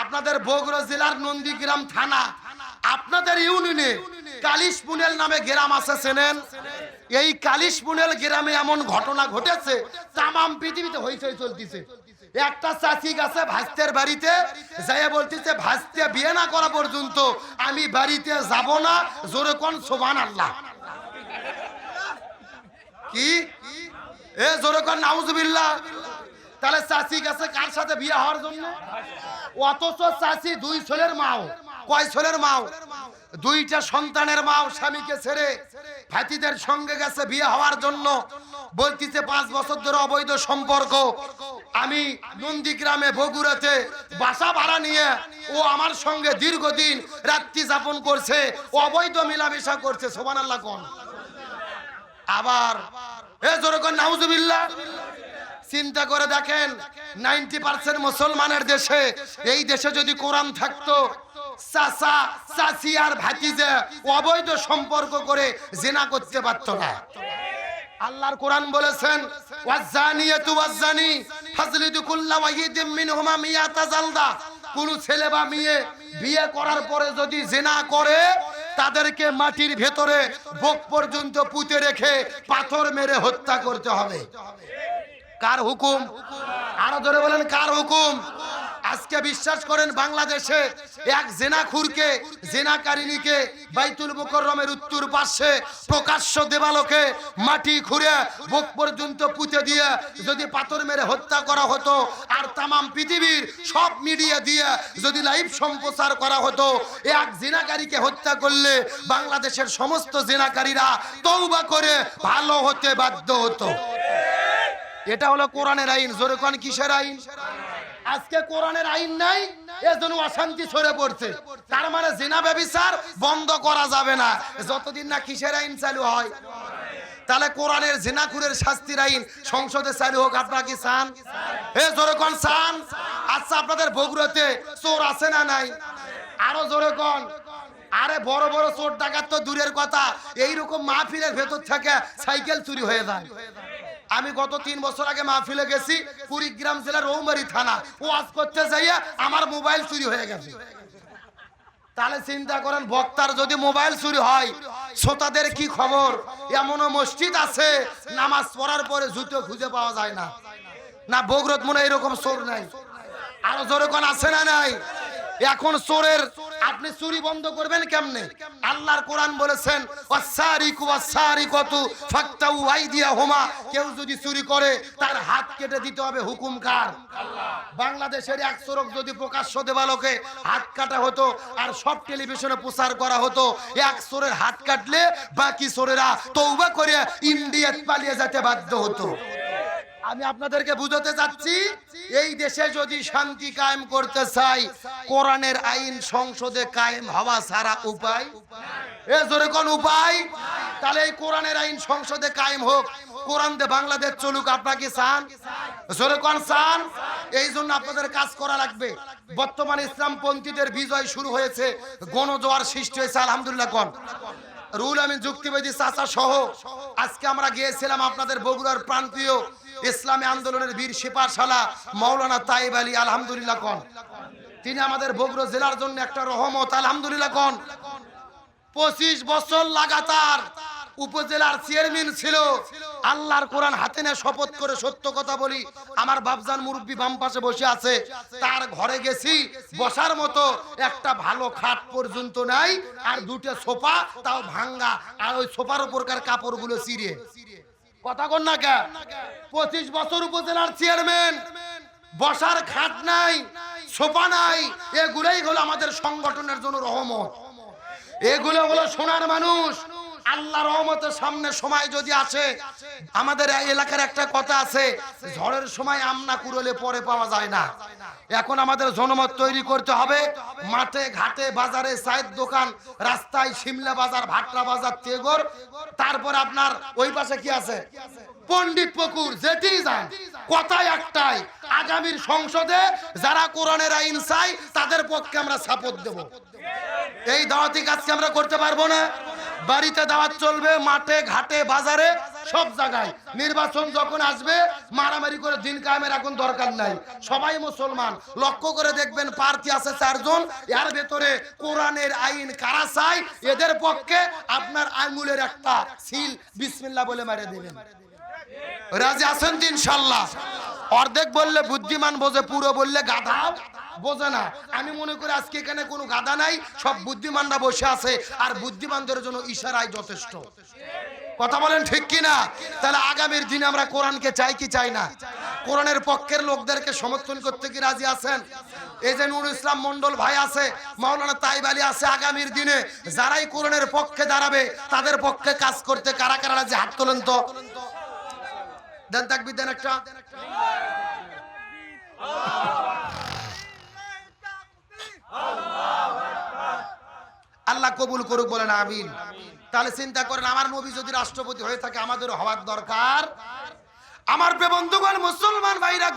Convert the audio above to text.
আপনাদের বগুড়া জেলার নন্দীগ্রাম থানা, আপনাদের ইউনিয়নে কালিশ পুনেল নামে গ্রাম আছে, চেনেন? এই কালিশ পুনেল গ্রামে এমন ঘটনা ঘটেছে, তামাম পৃথিবীতে হইচই চলতেছে। একটা চাচি গেছে ভাস্তের বাড়িতে, যাইয়া বলতেছে, ভাস্তে, বিয়ে না করা পর্যন্ত আমি বাড়িতে যাব না, জোরে কোন সোবান আল্লাহ কি? এ, জোরে কোন, নাউজুবিল্লাহ। তাহলে চাচি গেছে কার সাথে বিয়ে হওয়ার জন্য? অথচ চাচি দুই ছেলের মাও। কয় ছেলের মাও? দুইটা সন্তানের মাও স্বামীকে ছেড়ে ভাতিদের সঙ্গে গেছে বিয়ে হওয়ার জন্য। বলতিছে পাঁচ বছর ধরে অবৈধ সম্পর্ক। আমি নন্দীগ্রামে বগুড়াতে বাসা ভাড়া নিয়ে ও আমার সঙ্গে দীর্ঘদিন রাত্রি যাপন করছে, অবৈধ মিলামেশা করছে। সোমান আল্লাহ কোন। আবার এ জোরে নাউজুবিল্লাহ। চিন্তা করে দেখেন, নাইনটি পার্সেন্ট মুসলমানের দেশে, এই দেশে যদি কোরআন থাকতো, চাচা, চাচি আর ভাতিজে অবৈধ সম্পর্ক করে জেনা করতে পারতো না। আল্লাহর কোরআন বলেছেন, ওয়াজ্জানিয়াতু ওয়াজ্জানি, ফাজলিদু কুল্লা ওয়াহিদিম মিনহুমা মিয়াতা জালদা। কোন ছেলে বা মেয়ে বিয়ে করার পরে যদি জেনা করে, তাদেরকে মাটির ভেতরে বুক পর্যন্ত পুঁতে রেখে পাথর মেরে হত্যা করতে হবে। কার হুকুম? আরও ধরে বলেন, কার হুকুম? আজকে বিশ্বাস করেন বাংলাদেশে এক জেনাখুরকে জেনাকারিনীকে বাইতুল মুকররমের উত্তর পাশে প্রকাশ্য দেবালোকে মাটি খুঁড়ে বুক পর্যন্ত পুঁতে দিয়ে যদি পাথর মেরে হত্যা করা হতো আর তামাম পৃথিবীর সব মিডিয়া দিয়ে যদি লাইভ সম্প্রচার করা হতো, এক জেনাকারীকে হত্যা করলে বাংলাদেশের সমস্ত জেনাকারীরা তৌবা করে ভালো হতে বাধ্য হতো। এটা হলো কোরআনের আইন। জোরে কোন কিসের আইন? আজকে কোরআনের আইন নাই, এজন্য অশান্তি ছড়ে পড়ছে। তার মানে জিনা ব্যবিচার বন্ধ করা যাবে না। যতদিন না কিসের আইন চালু হয়? তাহলে কোরআনের জিনাকুরের শাস্তির আইন সংসদে চালু হোক, আপনারা কি চান? এ জোরে কোন চান? আচ্ছা আপনাদের বগুড়াতে চোর আছে না নাই? আরও জোরে কোন? আরে বড় বড় চোর ডাকাত তো দূরের কথা। এইরকম মাহফিলের ভেতর থেকে সাইকেল চুরি হয়ে যায়। আমি গত তিন বছর আগে মাহফিলে গেছি, কুড়িগ্রাম জেলার রৌমারি থানা। ও আজ করতে যাইয়া আমার মোবাইল চুরি হয়ে গেছে। তাহলে চিন্তা করেন, বক্তার যদি মোবাইল চুরি হয়, শ্রোতাদের কি খবর? এমনও মসজিদ আছে, নামাজ পড়ার পরে জুতো খুঁজে পাওয়া যায় না। না, বগরত মনে এরকম চোর নাই। আরও জোরে কোন আছে না নাই? এখন চোরের, আপনি চুরি বন্ধ করবেন কেমনে? আল্লাহর কোরআন বলেছেন ওয়াসারিকু ওয়াসারিকাতু ফাক্তাউ আইদিয়াহুমা। কেউ যদি চুরি করে, তার হাত কেটে দিতে হবে হুকুম কার? বাংলাদেশের এক চোরক যদি প্রকাশ্য দেবালোকে হাত কাটা হতো আর সব টেলিভিশনে প্রচার করা হতো, এক চোরের হাত কাটলে বাকি চোরেরা তৌবা করে ইন্ডিয়াত পালিয়ে যেতে বাধ্য হতো। আমি আপনাদেরকে বুঝাতে চাচ্ছি, এই দেশে যদি শান্তি কায়েম করতে চাই, কোরআনের আইন সংসদে কায়েম হওয়া ছাড়া উপায় এ জোরে কোন উপায়? তাহলে এই কোরআনের আইন সংসদে কায়েম হোক। কোরআন দে বাংলাদেশ চলুক চান? জোরে কোন চান? এই জন্য আপনাদের কাজ করা লাগবে। বর্তমান ইসলাম পন্থীদের বিজয় শুরু হয়েছে, গণজোয়ার সৃষ্টি হয়েছে, আলহামদুলিল্লাহ কোন। রুল আমিন যুক্তিবাদী চাচা সহ, আজকে আমরা গিয়েছিলাম আপনাদের বগুড়ার প্রান্তীয় ইসলামী আন্দোলনের বীর সিপারশালা মৌলানা তাইব আলী, আলহামদুলিল্লাহ কন। তিনি আমাদের বগুড়া জেলার জন্য একটা রহমত, আলহামদুলিল্লাহ কন। পঁচিশ বছর লাগাতার উপজেলার চেয়ারম্যান ছিল। আল্লাহর কোরআন হাতে নিয়ে শপথ করে সত্য কথা বলি। আমার বাবজান মুরব্বী বাম পাশে বসে আছে। তার ঘরে গেছি, বসার মতো একটা ভালো খাট পর্যন্ত নাই, আর দুটো সোফা, তাও ভাঙ্গা। আর ওই সোফার উপরকার কাপড়গুলো চিরে কথা কন না পঁচিশ বছর উপজেলার চেয়ারম্যান, বসার খাট নাই, সোফা নাই, এগুলোই হলো আমাদের সংগঠনের জন্য রহমত। এগুলো হলো সোনার মানুষ আল্লাহ রহমতের সামনে সময় যদি আসে, আমাদের এলাকার একটা কথা আছে, ঝড়ের সময় আমনা কুড়লে পরে পাওয়া যায় না। এখন আমাদের জনমত তৈরি করতে হবে, মাঠে, ঘাটে, বাজারে, চায়ের দোকান, রাস্তায় শিমলা বাজার, ভাটরা বাজার, তেগর, তারপর আপনার ওই পাশে কি আছে? পণ্ডিত পুকুর যেটি যান। কথাই একটাই, আগামীর সংসদে যারা কোরআনের আইন চাই তাদের পক্ষে আমরা সাপোর্ট দেব। এই দাওয়াতি কাজকে আমরা করতে পারব না? বাড়িতে দাওয়াত চলবে, মাঠে, ঘাটে, বাজারে, সব জায়গায়। নির্বাচন যখন আসবে, মারামারি করে দিন কায়েমের এখন দরকার নাই। সবাই মুসলমান। লক্ষ্য করে দেখবেন প্রার্থী আছে চারজন, এর ভেতরে কোরআনের আইন কারা চাই এদের পক্ষে আপনার আঙ্গুলের একটা সিল বিসমিল্লাহ বলে মারে দিবেন। রাজি আছেন ইনশাল্লাহ? অর্ধেক বললে বুদ্ধিমান বোঝে, পুরো বললে গাধা। বোঝে না। আমি মনে করি আজকে এখানে কোনো গাধা নাই, সব বুদ্ধিমানরা বসে আছে, আর বুদ্ধিমানদের জন্য ইশারাই যথেষ্ট। কথা বলেন ঠিক কি না তাহলে আগামীর দিনে আমরা কোরআনকে চাই কি চাই না? কোরআনের পক্ষের লোকদেরকে সমর্থন করতে কি রাজি আছেন? এই যে নুর ইসলাম মন্ডল ভাই আছে, মাওলানা তাইব আলী আছে, আগামীর দিনে যারাই কোরআনের পক্ষে দাঁড়াবে, তাদের পক্ষে কাজ করতে কারা কারা রাজি? হাত তোলেন তো। দেন তাকবি দেন একটা। আল্লাহ কবুল করুক বলেন, আমিন। তাহলে চিন্তা করেন, আমার নবী যদি রাষ্ট্রপতি হয়ে থাকে আমাদের হওয়ার দরকার। আমার বন্ধুগণ, মুসলমান ভাইরা